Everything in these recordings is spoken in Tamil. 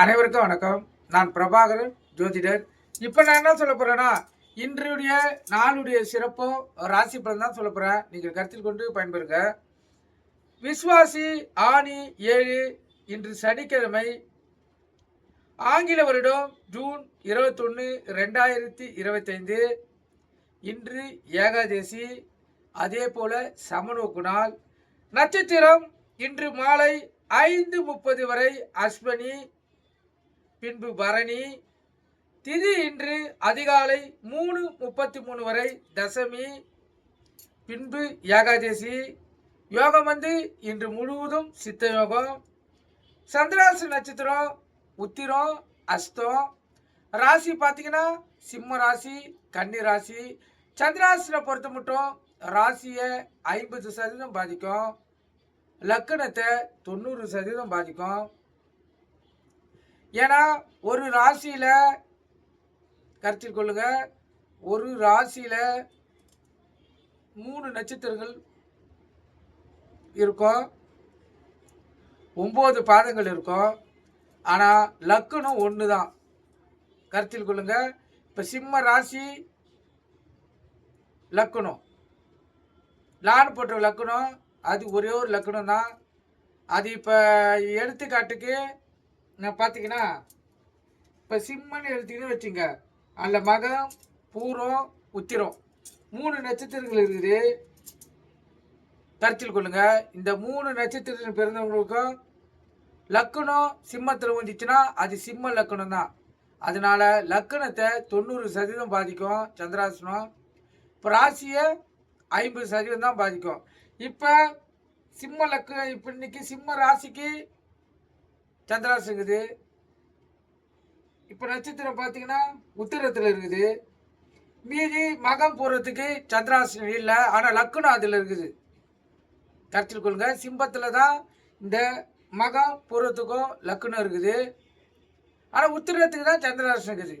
அனைவருக்கும் வணக்கம். நான் பிரபாகரன் ஜோதிடர். இப்போ நான் என்ன சொல்ல போகிறேன்னா இன்றைய நாளுடைய சிறப்போ ராசி பலன் தான் சொல்ல போகிறேன் நீங்கள் கருத்தில் கொண்டு பயன்பெறுங்க. விஸ்வாசி ஆணி ஏழு இன்று சனிக்கிழமை ஆங்கில வருடம் ஜூன் இருபத்தொன்று ரெண்டாயிரத்தி இருபத்தைந்து. இன்று ஏகாதசி அதே போல சமநோக்கு நாள். நட்சத்திரம் இன்று மாலை ஐந்து முப்பது வரை அஸ்வினி பின்பு பரணி. திதி இன்று அதிகாலை மூணு முப்பத்தி மூணு வரை தசமி. பின்பு ஏகாதசி. யோகம் வந்து இன்று முழுவதும் சித்த யோகம். சந்திராசி நட்சத்திரம் உத்திரம் அஸ்தம். ராசி பார்த்தீங்கன்னா சிம்ம ராசி கன்னி ராசி. சந்திராசனை பொறுத்த மட்டும் ராசியை ஐம்பது சதவீதம் பாதிக்கும். லக்கணத்தை தொண்ணூறு சதவீதம் பாதிக்கும். ஏன்னா ஒரு ராசியில் கருத்தில் கொள்ளுங்க ஒரு ராசியில் மூணு நட்சத்திரங்கள் இருக்கும். ஒம்பது பாதங்கள் இருக்கும். ஆனால் லக்குனம் ஒன்று தான் கருத்தில் கொள்ளுங்க. இப்போ சிம்ம ராசி லக்குனம் லான் போட்ட லக்குனம் அது ஒரே ஒரு லக்குணம் தான் அது இப்போ எடுத்துக்காட்டுக்கு நான் பார்த்தீங்கன்னா இப்போ சிம்மன்னு எடுத்தீங்கன்னு வச்சுங்க. அதில் மகம் பூரம் உத்திரம். மூணு நட்சத்திரங்கள் இருக்குது. கருத்தில் கொள்ளுங்க. இந்த மூணு நட்சத்திரத்தில் பிறந்தவங்களுக்கும் லக்கணம் சிம்மத்தில் வந்துச்சுன்னா அது சிம்ம லக்கணம் தான். அதனால லக்கணத்தை தொண்ணூறு சதவீதம் பாதிக்கும். சந்திராசனம் இப்போ ராசியை ஐம்பது சதவீதம் தான் பாதிக்கும். இப்போ சிம்ம லக்கு இப்போ இன்னைக்கு சிம்ம ராசிக்கு சந்திராசு இருக்குது இப்போ நட்சத்திரம் பார்த்தீங்கன்னா உத்திரத்தில் இருக்குது. மீதி மகம் போகிறதுக்கு சந்திராசனம் இல்லை ஆனால் லக்குனம் அதில் இருக்குது. கருத்தில் கொள்ளுங்க சிம்பத்தில் தான் இந்த மகம் பூர்வத்துக்கும் லக்கணம் இருக்குது. ஆனால் உத்திரத்துக்கு தான் சந்திராசனம் இருக்குது.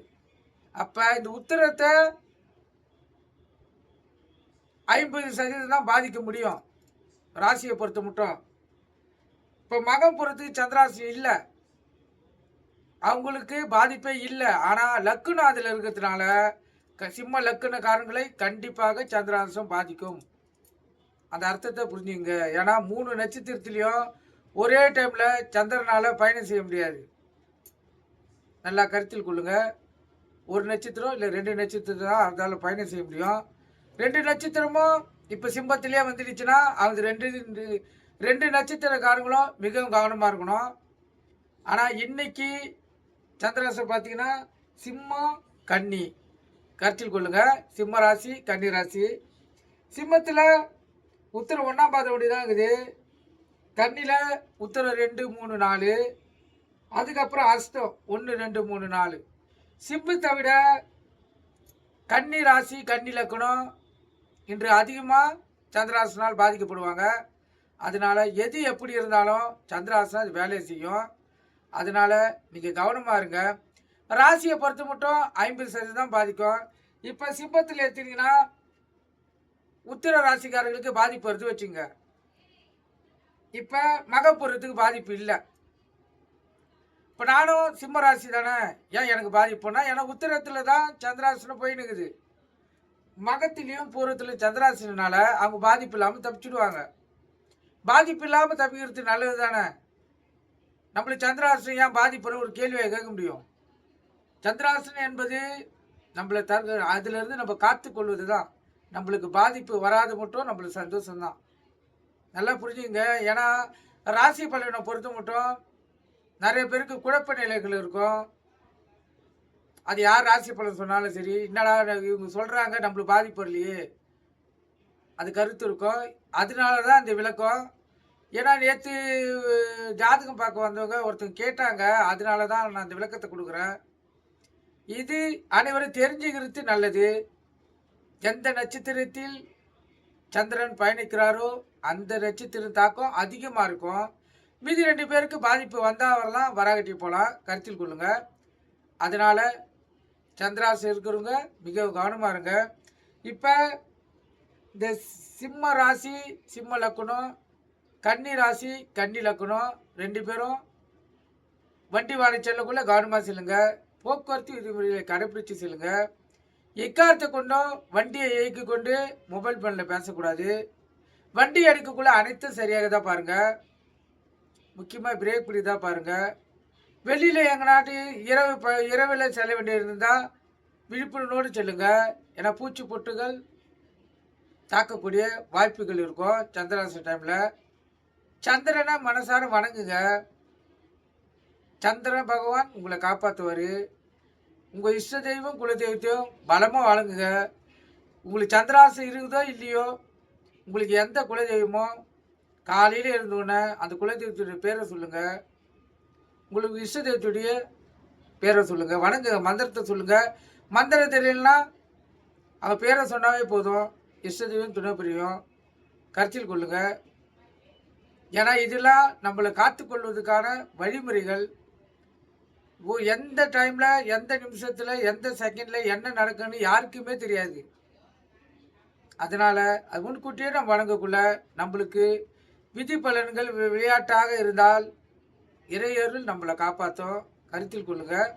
அப்போ இந்த உத்திரத்தை ஐம்பது சதவீதம் தான் பாதிக்க முடியும். ராசியை பொறுத்த மட்டும். இப்போ மகம் பொறுத்துக்கு சந்திராசனம் இல்லை. அவங்களுக்கு பாதிப்பே இல்லை. ஆனால் லக்குன்னு அதில் இருக்கிறதுனால க- சிம்ம லக்குனக்காரங்களை கண்டிப்பாக சந்திராசம் பாதிக்கும். அந்த அர்த்தத்தை புரிஞ்சுங்க. ஏன்னா மூணு நட்சத்திரத்துலேயும் ஒரே டைமில் சந்திரனால் பயணம் செய்ய முடியாது. நல்லா கருத்தில் கொள்ளுங்க. ஒரு நட்சத்திரம் இல்லை ரெண்டு நட்சத்திரம் தான் அதால் பயணம் செய்ய முடியும். ரெண்டு நட்சத்திரமும் இப்போ சிம்பத்திலே வந்துடுச்சுன்னா அவங்க ரெண்டு ரெண்டு- நட்சத்திரக்காரங்களும் மிகவும் கவனமாக இருக்கணும். ஆனால் இன்னைக்கு சந்திராசம் பார்த்தீங்கன்னா சிம்மம் கன்னி. கருத்தில் கொள்ளுங்கள் சிம்ம ராசி கன்னி ராசி. சிம்மத்தில் உத்தரம் ஒன்றாம் பாதம் தான் இருக்குது. கன்னியில் உத்தரம் ரெண்டு மூணு நாலு. அதுக்கப்புறம் அஸ்தம் ஒன்று ரெண்டு மூணு நாலு. சிம்மத்தை விட கன்னி ராசி கன்னி லக்கணம் இன்று அதிகமாக சந்திராசனால் பாதிக்கப்படுவாங்க. அதனால எது எப்படி இருந்தாலும் சந்திராசனம் அது வேலையை செய்யும். அதனால நீங்கள் கவனமாக இருங்க. ராசியை பொறுத்து மட்டும் ஐம்பது சதவீதம் பாதிக்கும். இப்போ சிம்பத்தில் எடுத்தீங்கன்னா உத்திர ராசிக்காரர்களுக்கு பாதிப்பு வருது வச்சுங்க இப்போ மகப்பூரத்துக்கு பாதிப்பு இல்லை. இப்போ நானும் சிம்ம ராசி தானே. ஏன் எனக்கு பாதிப்புனா ஏன்னா உத்திரத்தில் தான் சந்திராசனம் போயின்னுக்குது மகத்திலையும் பூர்வத்திலையும் சந்திராசனால அவங்க பாதிப்பு இல்லாமல் தப்பிச்சுடுவாங்க. பாதிப்பு இல்லாமல் தப்பிக்கிறது நல்லது தானே நம்மளுக்கு சந்திராசனம் ஏன் பாதிப்புன்னு ஒரு கேள்வியை கேட்க முடியும். சந்திராசனம் என்பது நம்மளை தற்க அதிலிருந்து நம்ம காத்து கொள்வது தான் நம்மளுக்கு பாதிப்பு வராது மட்டும் நம்மளுக்கு சந்தோஷம்தான். நல்லா புரிஞ்சுங்க. ஏன்னா ராசி பலனை பொறுத்த மட்டும் நிறைய பேருக்கு குழப்ப நிலைகள் இருக்கும். அது யார் ராசி பலன் சொன்னாலும் சரி என்னடா இவங்க சொல்கிறாங்க நம்மளுக்கு பாதிப்பு இல்லையே அது கருத்து இருக்கும். அதனால தான் இந்த விளக்கம். ஏன்னா நேற்று ஜாதகம் பார்க்க வந்தவங்க ஒருத்தங்க கேட்டாங்க. அதனால தான் நான் அந்த விளக்கத்தை கொடுக்குறேன். இது அனைவரும் தெரிஞ்சுக்கிறது நல்லது. எந்த நட்சத்திரத்தில் சந்திரன் பயணிக்கிறாரோ அந்த நட்சத்திரம் தாக்கம் அதிகமாக இருக்கும். மீதி ரெண்டு பேருக்கு பாதிப்பு வந்தால் வரலாம் வராகட்டி போகலாம் கருத்தில் கொள்ளுங்கள் அதனால் சந்திராசு இருக்கிறவங்க மிக கவனமாக இருங்க. இப்போ இந்த சிம்ம ராசி சிம்ம லக்குனம் கன்னி ராசி கன்னி லக்குனம் ரெண்டு பேரும் வண்டி வாடகை செல்லக்குள்ளே கவனமாக செல்லுங்க. போக்குவரத்து விதிமுறைகளை கடைபிடிச்சு செல்லுங்க. எக்காரத்தை கொண்டும் வண்டியை இயக்கி கொண்டு மொபைல் ஃபோனில் பேசக்கூடாது. வண்டி அடிக்கக்குள்ளே அனைத்தும் சரியாக தான் பாருங்கள் முக்கியமாக பிரேக் பிடி தான் பாருங்கள் வெளியில் நாட்டு இரவு ப இரவில் செல்ல வேண்டியிருந்தால் விழிப்புணர்வோடு செல்லுங்கள் ஏன்னா பூச்சி பொட்டுகள் தாக்கக்கூடிய வாய்ப்புகள் இருக்கும் சந்திராச டைமில் சந்திரனை மனசார வணங்குங்க. சந்திரன் பகவான் உங்களை காப்பாற்றுவார் உங்கள் இஷ்ட தெய்வம் குலதெய்வத்தையும் பலமாக வழங்குங்க உங்களுக்கு சந்திராசம் இருக்குதோ இல்லையோ உங்களுக்கு எந்த குலதெய்வமோ காலையில் இருந்தோடனே அந்த குலதெய்வத்துடைய பேரை சொல்லுங்கள் உங்களுக்கு இஷ்ட தெய்வத்துடைய பேரை சொல்லுங்கள் வணங்குங்க மந்திரத்தை சொல்லுங்கள் மந்திரம் தெரியலனா அவன் பேரை சொன்னாவே போதும். இஷ்ட துணை புரியும் கருத்தில் கொள்ளுங்கள் ஏன்னா இதெல்லாம் நம்மளை காத்துக்கொள்வதற்கான வழிமுறைகள். ஓ எந்த டைமில் எந்த நிமிஷத்தில் எந்த செகண்டில் என்ன நடக்குன்னு யாருக்குமே தெரியாது. அதனால் அது முன்கூட்டியே நம்ம வழங்கக்குள்ள நம்மளுக்கு விதி பலன்கள் வி- விளையாட்டாக இருந்தால் இறையருள் நம்மளை காப்பாற்றும் கருத்தில் கொள்ளுங்க.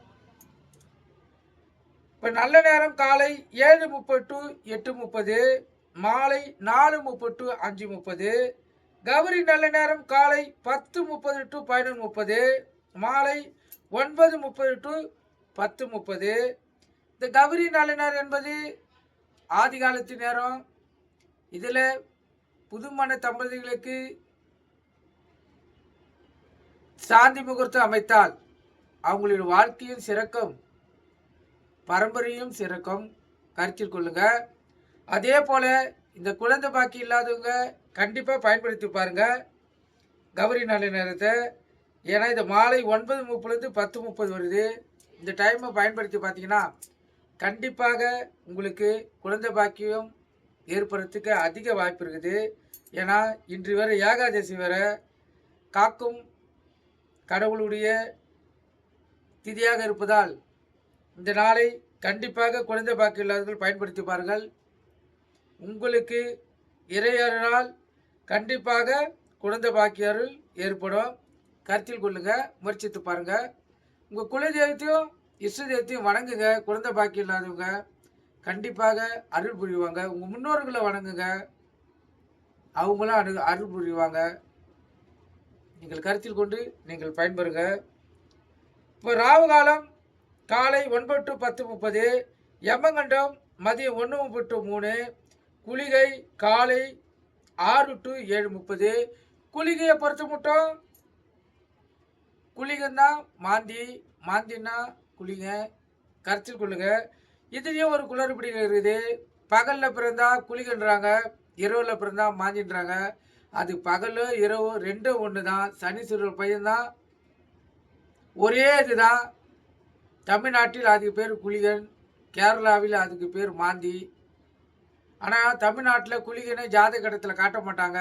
இப்போ நல்ல நேரம் காலை ஏழு முப்பது டு எட்டு முப்பது. மாலை நாலு முப்பது டு அஞ்சு முப்பது. கௌரி நல்ல நேரம் காலை பத்து முப்பது டு பதினொன்று முப்பது. மாலை ஒன்பது முப்பது டு பத்து முப்பது. இந்த கௌரி நல்ல நேரம் என்பது ஆதி காலத்து நேரம். இதில் புதுமண தம்பதிகளுக்கு சாந்தி முகூர்த்தம் அமைத்தால் அவங்களுடைய வாழ்க்கையும் சிறக்கும். பரம்பரையும் சிறக்கும். கருத்தில் கொள்ளுங்கள் அதே போல் இந்த குழந்தை பாக்கி இல்லாதவங்க கண்டிப்பாக பயன்படுத்தி பாருங்கள் கௌரி நல்ல நேரத்தை. ஏன்னா இந்த மாலை ஒன்பது முப்பதுலேருந்து பத்து முப்பது வருது. இந்த டைமை பயன்படுத்தி பார்த்தீங்கன்னா கண்டிப்பாக உங்களுக்கு குழந்தை பாக்கியம் ஏற்படுறதுக்கு அதிக வாய்ப்பு இருக்குது. ஏன்னா இன்று வரை ஏகாதசி வர காக்கும் கடவுளுடைய திதியாக இருப்பதால் இந்த நாளை கண்டிப்பாக குழந்தை பாக்கியம் இல்லாதவர்கள் பயன்படுத்தி பாருங்கள். உங்களுக்கு இறையருளால் கண்டிப்பாக குழந்தை பாக்கியருள் ஏற்படும். கருத்தில் கொள்ளுங்க முயற்சித்து பாருங்க. உங்கள் குலதெய்வத்தையும் இஷ்ட தெய்வத்தையும் வணங்குங்க. குழந்தை பாக்கியம் இல்லாதவங்க கண்டிப்பாக அருள் புரிவாங்க. உங்கள் முன்னோர்களை வணங்குங்க. அவங்களும் அரு அருள் புரிவாங்க. நீங்கள் கருத்தில் கொண்டு நீங்கள் பயன்பெறுங்க. இப்போ ராவு காலம் காலை ஒன்பது டு பத்து முப்பது யமகண்டம் மதியம் ஒன்று முப்பட்டு டு மூணு குளிகை காலை ஆறு டு ஏழு முப்பது. குளிகையை பொறுத்த மட்டும். குளிகன்னா மாந்தி மாந்தின்னா குளிங்க. கரைச்சல் கொள்ளுங்க. இதுலேயும் ஒரு குளறுபடிகள் இருக்குது. பகலில் பிறந்தா குளிகன்றாங்க இரவில் பிறந்தா மாந்தின்றாங்க. அது பகலோ இரவு ரெண்டும் ஒன்று தான் சனீஸ்வரர் பையன்தான். ஒரே இதுதான். தமிழ்நாட்டில் அதுக்கு பேர் குளிகன் கேரளாவில் அதுக்கு பேர் மாந்தி. ஆனால் தமிழ்நாட்டில் குளிகனை ஜாதகத்தில் காட்ட மாட்டாங்க.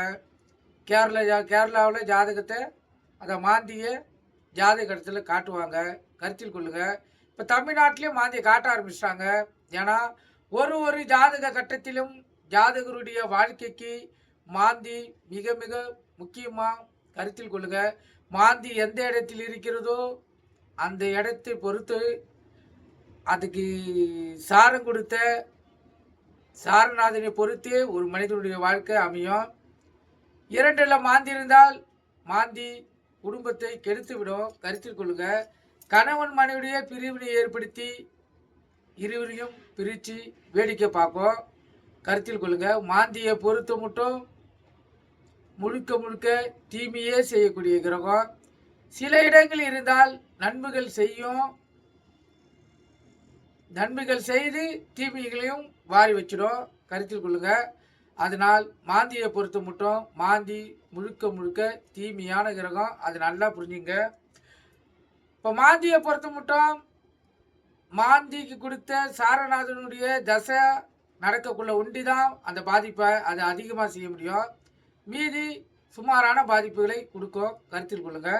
கேரளா ஜா கேரளாவில் ஜாதகத்தை அதை மாந்தியை ஜாதகத்தில் காட்டுவாங்க. கருத்தில் கொள்ளுங்கள் இப்போ தமிழ்நாட்டிலையும் மாந்தியை காட்ட ஆரம்பிச்சிட்டாங்க. ஏன்னா ஒரு ஒரு ஜாதக கட்டத்திலும் ஜாதகருடைய வாழ்க்கைக்கு மாந்தி மிக மிக முக்கியமாக கருத்தில் கொள்ளுங்க. மாந்தி எந்த இடத்தில் இருக்கிறதோ அந்த இடத்தை பொறுத்து அதுக்கு சாரம் கொடுத்த சாரநாதனை பொறுத்தே ஒரு மனிதனுடைய வாழ்க்கை அமையும். இரண்டில் மாந்தி இருந்தால் மாந்தி குடும்பத்தை கெடுத்து விடும் கருத்தில் கொள்ளுங்க. கணவன் மனைவிடைய பிரிவினை ஏற்படுத்தி இருவரையும் பிரித்து வேடிக்கை பார்க்கும் கருத்தில் கொள்ளுங்க. மாந்தியை பொறுத்த மட்டும் முழுக்க முழுக்க தீமையே செய்யக்கூடிய கிரகம். சில இடங்கள் இருந்தால் நன்மைகள் செய்யும். நன்மைகள் செய்து தீமைகளையும் வாரி வச்சிடும். கருத்தில் கொள்ளுங்கள் அதனால் மாந்தியை பொறுத்த மட்டும் மாந்தி முழுக்க முழுக்க தீமையான கிரகம். அது நல்லா புரிஞ்சுங்க. இப்போ மாந்தியை பொறுத்த மட்டும் மாந்திக்கு கொடுத்த சாரநாதனுடைய தசை நடக்கக்குள்ள ஒண்டி தான் அந்த பாதிப்பை அது அதிகமாக செய்ய முடியும். மீதி சுமாரான பாதிப்புகளை கொடுக்கும். கருத்தில் கொள்ளுங்க.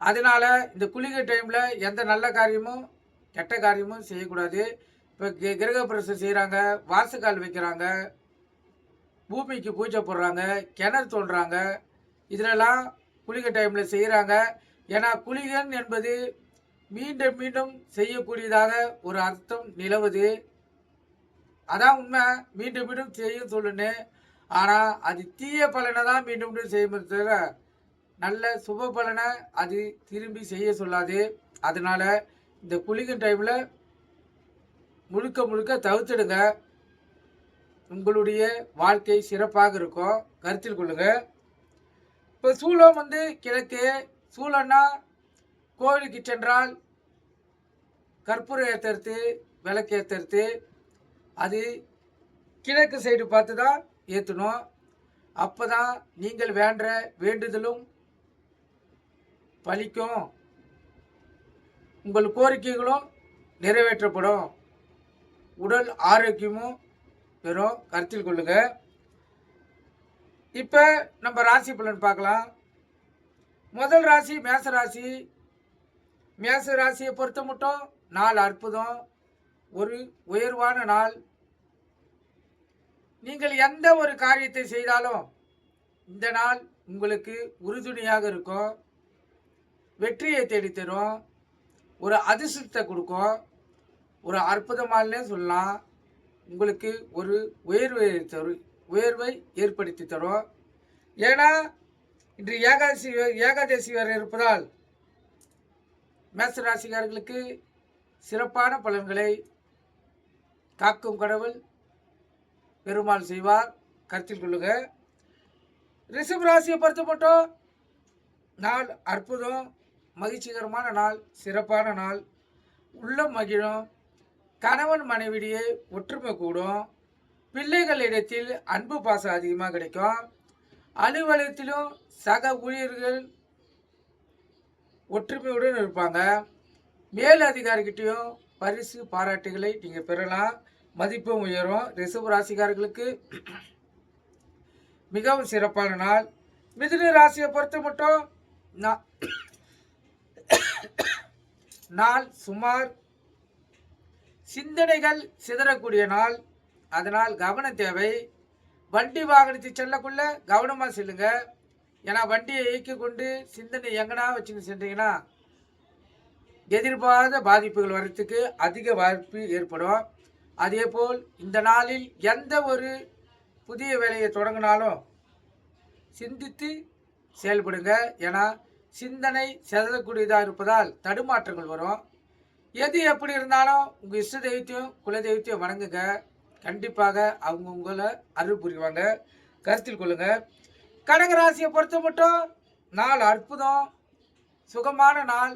அதனால இந்த குளிகை டைமில் எந்த நல்ல காரியமும் கெட்ட காரியமும் செய்யக்கூடாது. இப்போ கி- செய்கிறாங்க வாசுக்கால் வைக்கிறாங்க பூமிக்கு பூஜை போடுறாங்க கிணறு தோன்றாங்க இதிலெல்லாம் குளிகை டைமில் செய்கிறாங்க ஏன்னா குளிகன் என்பது மீண்டும் மீண்டும் செய்யக்கூடியதாக ஒரு அர்த்தம் நிலவுது. அதான் உண்மை. மீண்டும் மீண்டும் செய்ய சொல்லுன்னு. ஆனால் அது தீய பலனை தான் மீண்டும் மீண்டும் செய்யும் தவிர நல்ல சுப பலனை அது திரும்பி செய்ய சொல்லாது. அதனால் இந்த குளிக்கும் டைமில் முழுக்க முழுக்க தவிர்த்துடுங்க. உங்களுடைய வாழ்க்கை சிறப்பாக இருக்கும். கருத்தில் கொள்ளுங்க. இப்போ சூளம் வந்து கிழக்கு சூளம்னா கோவிலுக்கு சென்றால் கற்பூரம் ஏற்றுறது விளக்கு ஏற்றுறது அது கிழக்கு சைடு பார்த்து தான் ஏற்றணும் அப்போ தான் நீங்கள் வேண்ட வேண்டுதலும் பலிக்கும். உங்கள் கோரிக்கைகளும் நிறைவேற்றப்படும். உடல் ஆரோக்கியமும் பெறும். கருத்தில் கொள்ளுங்க. இப்போ நம்ம ராசி பலன் பார்க்கலாம். முதல் ராசி மேச ராசி. மேச ராசியை பொறுத்த மட்டும் நாள் அற்புதம். ஒரு உயர்வான நாள். நீங்கள் எந்த ஒரு காரியத்தை செய்தாலும் இந்த நாள் உங்களுக்கு உறுதுணையாக இருக்கும். வெற்றியை தேடித்தரும். ஒரு அதிர்ஷ்டத்தை கொடுக்கும். ஒரு அற்புதமானே சொல்லலாம். உங்களுக்கு ஒரு உயர்வை தரும் உயர்வை ஏற்படுத்தி தரும். ஏன்னா இன்று ஏகாதசி ஏகாதசி வேறு இருப்பதால் மேச ராசிக்காரர்களுக்கு சிறப்பான பலன்களை காக்கும் கடவுள் பெருமாள் செய்வார். கருத்தில் கொள்ளுங்க. ரிஷப் ராசியை பொறுத்த மட்டும் நாள் அற்புதம் மகிழ்ச்சிகரமான நாள் சிறப்பான நாள் உள்ளம் மகிழும். கணவன் மனைவிடையே ஒற்றுமை கூடும். பிள்ளைகளிடத்தில் அன்பு பாசம் அதிகமாக கிடைக்கும். அலுவலகத்திலும் சக ஊழியர்கள் ஒற்றுமையுடன் இருப்பாங்க. மேல் அதிகாரிகிட்டையும் பரிசு பாராட்டுகளை நீங்கள் பெறலாம். மதிப்பும் உயரும். ரிசர்வ் ராசிக்காரர்களுக்கு மிகவும் சிறப்பான நாள். மிதுன ராசியை பொறுத்த மட்டும் நாள் சுமார் சிந்தனைகள் சிதறக்கூடிய நாள். அதனால் கவன தேவை. வண்டி வாகனத்தை செல்லக்குள்ள கவனமாக செல்லுங்க. ஏன்னா வண்டியை இயக்கி கொண்டு சிந்தனை எங்கனா வச்சுன்னு சென்றீங்கன்னா எதிர்பாராத பாதிப்புகள் வர்றதுக்கு அதிக வாய்ப்பு ஏற்படும். அதே போல் இந்த நாளில் எந்த ஒரு புதிய வேலையை தொடங்கினாலும் சிந்தித்து செயல்படுங்க. ஏன்னா சிந்தனை செதறக்கூடியதாக இருப்பதால் தடுமாற்றங்கள் வரும். எது எப்படி இருந்தாலும் உங்கள் இஷ்ட தெய்வத்தையும் குலதெய்வத்தையும் வணங்குங்க. கண்டிப்பாக அவங்க உங்களை அருள் புரிவாங்க. கருத்தில் கொள்ளுங்க. கடகராசியை பொறுத்த மட்டும் நாள் அற்புதம் சுகமான நாள்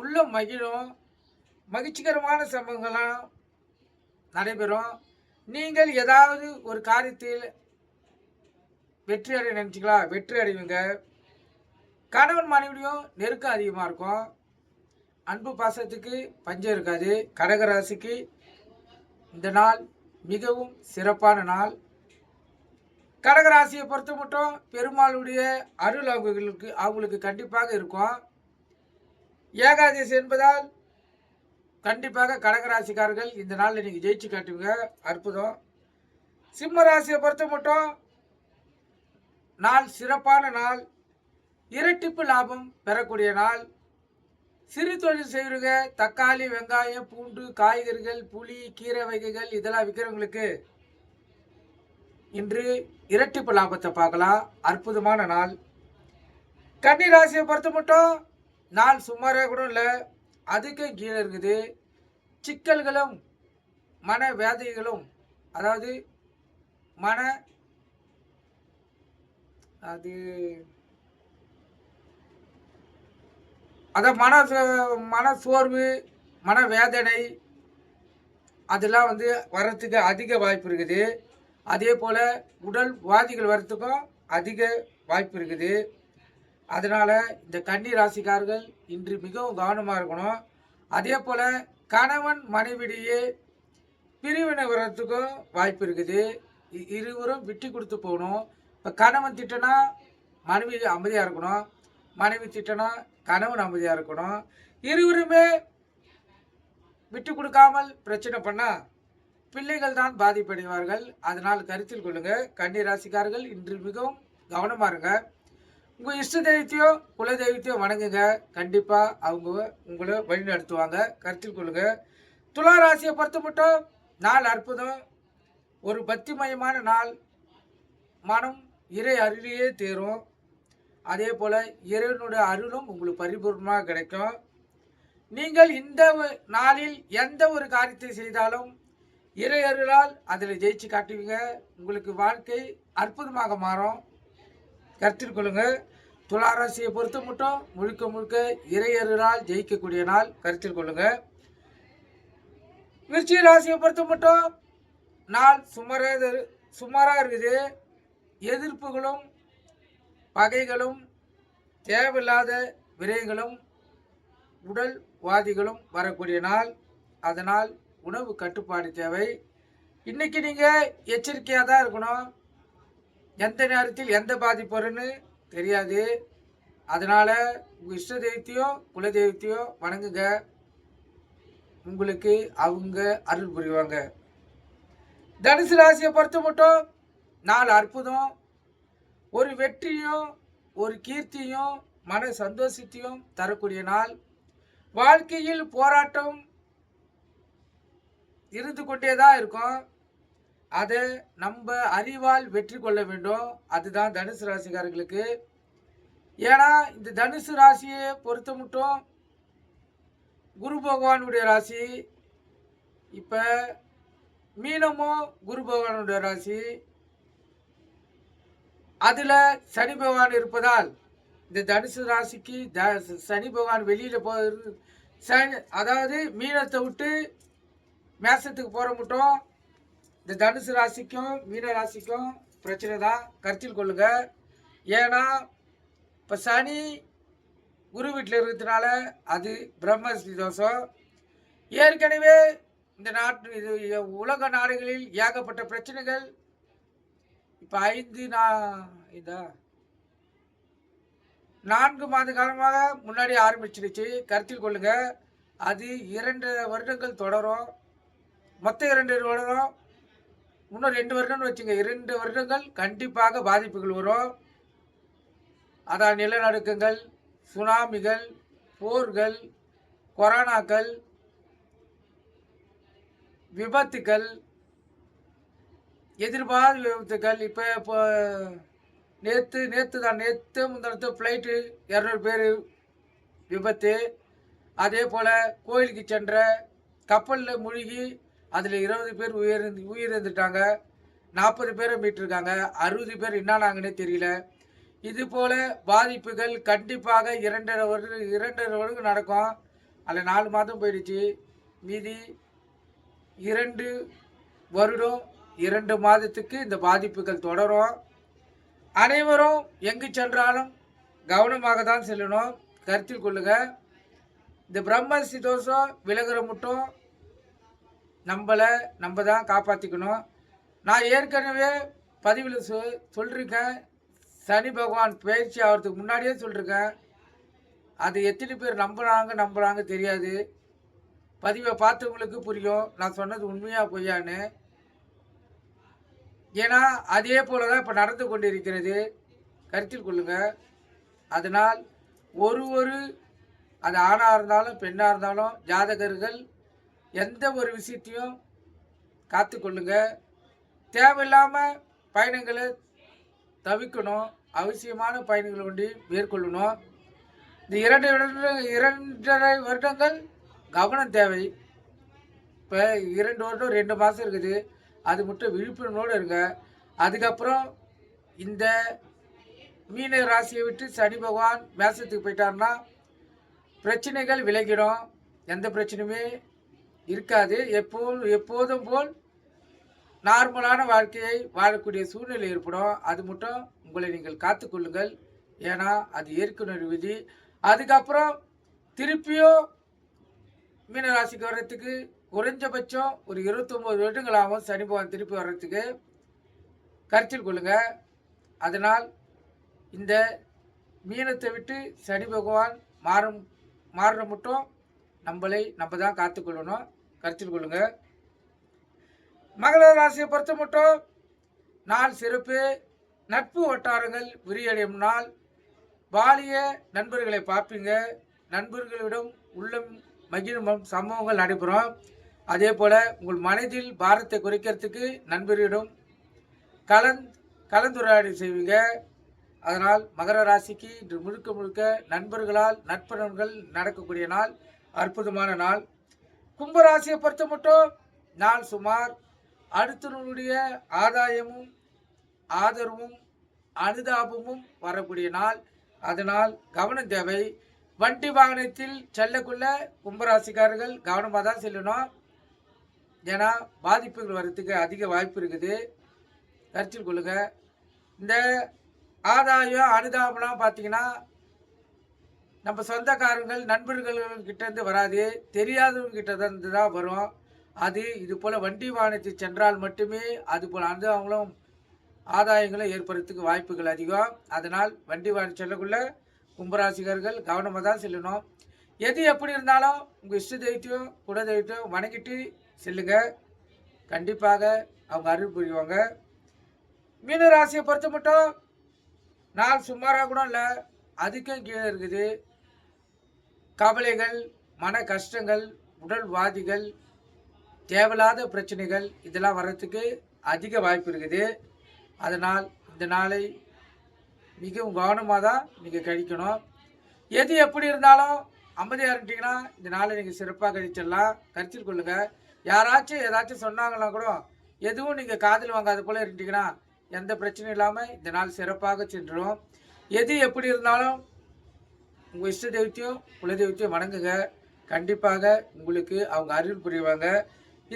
உள்ள மகிழும் மகிழ்ச்சிகரமான சம்பவங்கள்லாம் நடைபெறும். நீங்கள் ஏதாவது ஒரு காரியத்தில் வெற்றி அடைய நினச்சிங்களா? வெற்றி அடைவீங்க. கணவன் மனைவியும் நெருக்கம் அதிகமாக இருக்கும். அன்பு பாசத்துக்கு பஞ்சம் இருக்காது. கடகராசிக்கு இந்த நாள் மிகவும் சிறப்பான நாள். கடகராசியை பொறுத்த மட்டும் பெருமாளுடைய அருள் அவங்களுக்கு அவங்களுக்கு கண்டிப்பாக இருக்கும். ஏகாதசி என்பதால் கண்டிப்பாக கடகராசிக்காரர்கள் இந்த நாளில் நீங்கள் ஜெயிச்சு காட்டுவீங்க. அற்புதம். சிம்ம ராசியை பொறுத்த மட்டும் நாள் சிறப்பான நாள். இரட்டிப்பு லாபம் பெறக்கூடிய நாள். சிறு தொழில் செய்கிறவங்க தக்காளி வெங்காயம் பூண்டு காய்கறிகள் புளி கீரை வகைகள் இதெல்லாம் விற்கிறவங்களுக்கு இன்று இரட்டிப்பு லாபத்தை பார்க்கலாம். அற்புதமான நாள். கன்னி ராசியை பொறுத்த மட்டும் நாள் சுமாராக கூட இல்லை. அதுக்கும் கீழே இருக்குது. சிக்கல்களும் மன வேதைகளும் அதாவது மன அது அதான் மன சோ- மன சோர்வு மன வேதனை அதெல்லாம் வந்து வர்றதுக்கு அதிக வாய்ப்பு இருக்குது. அதே போல் உடல் வாதிகள் வர்றதுக்கும் அதிக வாய்ப்பு இருக்குது. அதனால் இந்த கன்னி ராசிக்காரர்கள் இன்று மிகவும் கவனமாக இருக்கணும். அதே போல் கணவன் மனைவிடையே பிரிவினை வர்றதுக்கும் வாய்ப்பு இருக்குது. இருவரும் விட்டு கொடுத்து போகணும். இப்போ கணவன் திட்டனா மனைவி அமைதியாக இருக்கணும். மனைவி திட்டனா கணவன் அமைதியாக இருக்கணும். இருவருமே விட்டு கொடுக்காமல் பிரச்சனை பண்ணால் பிள்ளைகள் தான் பாதிப்படைவார்கள். அதனால் கருத்தில் கொள்ளுங்கள் கன்னி ராசிக்காரர்கள் இன்று மிகவும் கவனமாக இருங்க. உங்கள் இஷ்ட தெய்வத்தையோ குல தெய்வத்தையோ வணங்குங்க. கண்டிப்பாக அவங்க உங்களை வழி நடத்துவாங்க கருத்தில் கொள்ளுங்கள் துலா ராசியை பொறுத்த மட்டும் நாள் அற்புதம். ஒரு பக்திமயமான நாள். மனம் இறை அருளியே தேரும். அதே போல் இறைவனுடைய அருளும் உங்களுக்கு பரிபூர்ணமாக கிடைக்கும். நீங்கள் இந்த நாளில் எந்த ஒரு காரியத்தை செய்தாலும் இறை அருளால் அதில் ஜெயிச்சு காட்டுவீங்க. உங்களுக்கு வாழ்க்கை அற்புதமாக மாறும். கருத்தில் கொள்ளுங்கள் துளாராசியை பொறுத்த மட்டும் முழுக்க முழுக்க இறை அருளால் ஜெயிக்கக்கூடிய நாள். கருத்தில் கொள்ளுங்க. விருச்சிக ராசியை பொறுத்த மட்டும் நாள் சுமாராக சுமாராக இருக்குது. எதிர்ப்புகளும் பகைகளும் தேவையில்லாத விரைகளும் உடல் வாதிகளும் வரக்கூடிய நாள். அதனால் உணவு கட்டுப்பாடு தேவை. இன்னைக்கு நீங்கள் எச்சரிக்கையாக தான் இருக்கணும். எந்த நேரத்தில் எந்த பாதிப்பு வரும்னு தெரியாது. அதனால் உங்கள் இஷ்ட தெய்வத்தையோ குல தெய்வத்தையோ வணங்குங்க. உங்களுக்கு அவங்க அருள் புரிவாங்க. தனுசு ராசியை பொறுத்த மட்டும் நாலு அற்புதம். ஒரு வெற்றியும் ஒரு கீர்த்தியும் மன சந்தோஷத்தையும் தரக்கூடிய நாள். வாழ்க்கையில் போராட்டம் இருந்து கொண்டே தான் இருக்கும். அதை நம்ம அறிவால் வெற்றி கொள்ள வேண்டும். அதுதான் தனுசு ராசிக்காரர்களுக்கு. ஏன்னா இந்த தனுசு ராசியை பொறுத்த மட்டும் குரு பகவானுடைய ராசி. இப்போ மீனமும் குரு பகவானுடைய ராசி. அதில் சனி பகவான் இருப்பதால் இந்த தனுசு ராசிக்கு த சனி பகவான் வெளியில் போ சனி அதாவது மீனத்தை விட்டு மேசத்துக்கு போகிற மட்டும் இந்த தனுசு ராசிக்கும் மீன ராசிக்கும் பிரச்சனை தான். கருத்தில் கொள்ளுங்க. ஏன்னா இப்போ சனி குரு வீட்டில் இருக்கிறதுனால அது பிரம்மஸ்ரீ தோஷம். ஏற்கனவே இந்த நாட்டு இது உலக நாடுகளில் ஏகப்பட்ட பிரச்சனைகள் இப்போ ஐந்து நா இதா? நான்கு மாத காலமாக முன்னாடி ஆரம்பிச்சிருச்சு. கருத்தில் கொள்ளுங்க. அது இரண்டு வருடங்கள் தொடரும். மொத்தம் இரண்டு வருடம் இன்னும் ரெண்டு வருடம்னு வச்சுங்க. இரண்டு வருடங்கள் கண்டிப்பாக பாதிப்புகள் வரும். அதான் நிலநடுக்கங்கள் சுனாமிகள் போர்கள் கொரோனாக்கள் விபத்துக்கள் எதிர்பாராத விபத்துக்கள் இப்போ இப்போ நேற்று நேற்று தான். நேற்று முந்தினத்து ஃப்ளைட்டு இரநூறு பேர் விபத்து. அதே போல் கோயிலுக்கு சென்ற கப்பலில் மூழ்கி அதில் இருபது பேர் உயிரிழந்து உயிரிழந்துட்டாங்க. நாற்பது பேரை மீட்டிருக்காங்க. அறுபது பேர் என்னானாங்கன்னே தெரியல. இது போல் பாதிப்புகள் கண்டிப்பாக இரண்டரை வருடம் இரண்டரை வருடம் நடக்கும். அதில் நாலு மாதம் போயிடுச்சு. மீதி இரண்டு வருடம் இரண்டு மாதத்துக்கு இந்த பாதிப்புகள் தொடரும். அனைவரும் எங்கு சென்றாலும் கவனமாக தான் செல்லணும். கருத்தில் கொள்ளுங்க. இந்த பிரம்மசி தோஷம் விலகுற மட்டும் நம்மளை நம்ம தான் காப்பாற்றிக்கணும் நான் ஏற்கனவே பதிவில் சொ சொல்லிருக்கேன். சனி பகவான் பயிற்சி ஆகிறதுக்கு முன்னாடியே சொல்லியிருக்கேன் அது எத்தனை பேர் நம்புகிறாங்க நம்புகிறாங்க தெரியாது. பதிவை பார்த்தவங்களுக்கு புரியும். நான் சொன்னது உண்மையாக பொய்யான்னு. ஏன்னா அதே போல தான் இப்போ நடந்து கொண்டு இருக்கிறது கருத்தில் கொள்ளுங்க. அதனால் ஒரு ஒரு அது ஆணாக இருந்தாலும் பெண்ணாக இருந்தாலும் ஜாதகர்கள் எந்த ஒரு விஷயத்தையும் காத்து கொள்ளுங்க. தேவையில்லாமல் பயணங்களை தவிர்க்கணும். அவசியமான பயணங்களை ஒண்டி மேற்கொள்ளணும். இந்த இரண்டு வருடங்கள் இரண்டரை வருடங்கள் கவனம் தேவை. இப்போ இரண்டு வருடம் ரெண்டு மாதம் இருக்குது. அது மட்டும் விழிப்புணர்வோடு இருங்க. அதுக்கப்புறம் இந்த மீன ராசியை விட்டு சனி பகவான் மேசத்துக்கு போயிட்டார்னா பிரச்சனைகள் விலகிடும். எந்த பிரச்சனையுமே இருக்காது. எப்போதும் எப்போதும் போல் நார்மலான வாழ்க்கையை வாழக்கூடிய சூழ்நிலை ஏற்படும். அது மட்டும் உங்களை நீங்கள் காத்துக்கொள்ளுங்கள் ஏன்னா அது ஏற்கனவே விதி. அதுக்கப்புறம் திருப்பியும் மீனராசிக்கு வர்றதுக்கு குறைஞ்சபட்சம் ஒரு இருபத்தொம்போது வருடங்களாகவும் சனி பகவான் திருப்பி வர்றதுக்கு கருத்தில் கொள்ளுங்க. அதனால் இந்த மீனத்தை விட்டு சனி பகவான் மாறும் மாறுற மட்டும் நம்மளை நம்ம தான் காத்துக்கொள்ளணும் கருத்தில் கொள்ளுங்க. மகள ராசியை பொறுத்த மட்டும் நாள் சிறப்பு நட்பு வட்டாரங்கள் விரியடையும் நாள். பாலிய நண்பர்களை பார்ப்பீங்க. நண்பர்களிடம் உள்ளம் மகிழும் சம்பவங்கள் நடைபெறும். அதே போல் உங்கள் மனதில் பாரத்தை குறைக்கிறதுக்கு நண்பர்களிடம் கலந் கலந்துரையாடல் செய்வீங்க. அதனால் மகர ராசிக்கு இன்று முழுக்க முழுக்க நண்பர்களால் நட்பணங்கள் நடக்கக்கூடிய நாள் அற்புதமான நாள். கும்பராசியை பொறுத்த மட்டும் நாள் சுமார் அடுத்தவர்களுடைய ஆதாயமும் ஆதரவும் அனுதாபமும் வரக்கூடிய நாள். அதனால் கவனம் தேவை. வண்டி வாகனத்தில் செல்லக்குள்ள கும்பராசிக்காரர்கள் கவனமாக தான் செல்லணும். ஏன்னா பாதிப்புகள் வர்றதுக்கு அதிக வாய்ப்பு இருக்குது. கருத்தில் கொள்ளுங்க. இந்த ஆதாயம் அனுதாபம்லாம் பார்த்தீங்கன்னா நம்ம சொந்தக்காரங்கள் நண்பர்கள் வராது. தெரியாதவங்க இருந்து தான் வரும். அது இது போல் வண்டி வாகனத்தை சென்றால் மட்டுமே அது போல் போல அனுதாபங்களும் ஆதாயங்களும் ஏற்படுறதுக்கு வாய்ப்புகள் அதிகம். அதனால் வண்டி வாகனம் செல்லக்குள்ள கும்பராசிகர்கள் கவனமாக தான் செல்லணும். எது எப்படி இருந்தாலும் உங்கள் இஷ்ட தெய்வத்தையும் குல தெய்வத்தையும் வணங்கிட்டு செல்லுங்க. கண்டிப்பாக அவங்க அருள் புரிவாங்க. மீன ராசியை பொறுத்த மட்டும் நாள் சுமாராக கூட இல்லை. அதுக்கும் கீழே இருக்குது. கவலைகள் மன கஷ்டங்கள் உடல் வாதிகள் தேவையில்லாத பிரச்சனைகள் இதெல்லாம் வர்றதுக்கு அதிக வாய்ப்பு இருக்குது. அதனால் இந்த நாளை மிகவும் கவனமாக தான் நீங்கள் கழிக்கணும். எது எப்படி இருந்தாலும் அமைதியாக இருந்துட்டிங்கன்னா இந்த நாளை நீங்கள் சிறப்பாக கழிச்சிடலாம். கருத்தில் கொள்ளுங்கள் யாராச்சும் ஏதாச்சும் சொன்னாங்கன்னா கூட எதுவும் நீங்கள் காதில் வாங்காத போல இருந்தீங்கன்னா எந்த பிரச்சனையும் இல்லாமல் இந்த நாள் சிறப்பாக சென்றுடும். எது எப்படி இருந்தாலும் உங்கள் இஷ்ட தெய்வத்தையும் குலதெய்வத்தையும் வணங்குங்க. கண்டிப்பாக உங்களுக்கு அவங்க அருள் புரிவாங்க.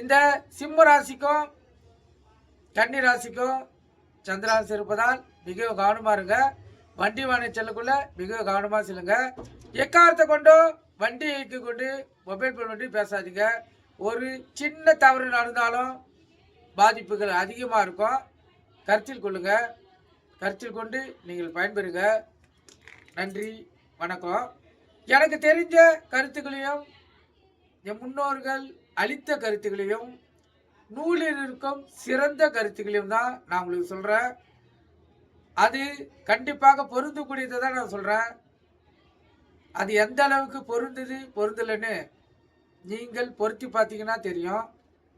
இந்த சிம்ம ராசிக்கும் கன்னி ராசிக்கும் சந்திராசி இருப்பதால் மிகவும் கவனமாக இருங்க. வண்டி வாங்கி செல்லக்குள்ள மிகவும் கவனமாக செல்லுங்க. எக்காரத்தை கொண்டும் வண்டி இயக்கி கொண்டு மொபைல் ஃபோன் பண்ணி பேசாதீங்க. ஒரு சின்ன தவறு நடந்தாலும் பாதிப்புகள் அதிகமாக இருக்கும். கருத்தில் கொள்ளுங்க. கருத்தில் கொண்டு நீங்கள் பயன்பெறுங்க. நன்றி வணக்கம். எனக்கு தெரிஞ்ச கருத்துக்களையும் என் முன்னோர்கள் அளித்த கருத்துக்களையும் நூலில் இருக்கும் சிறந்த கருத்துக்களையும் தான் நான் உங்களுக்கு சொல்கிறேன் அது கண்டிப்பாக பொருந்தக்கூடியதை தான் நான் சொல்கிறேன் அது எந்த அளவுக்கு பொருந்தது பொருந்தலைன்னு நீங்கள் பொருத்தி பார்த்தீங்கன்னா தெரியும்.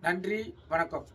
நன்றி வணக்கம்.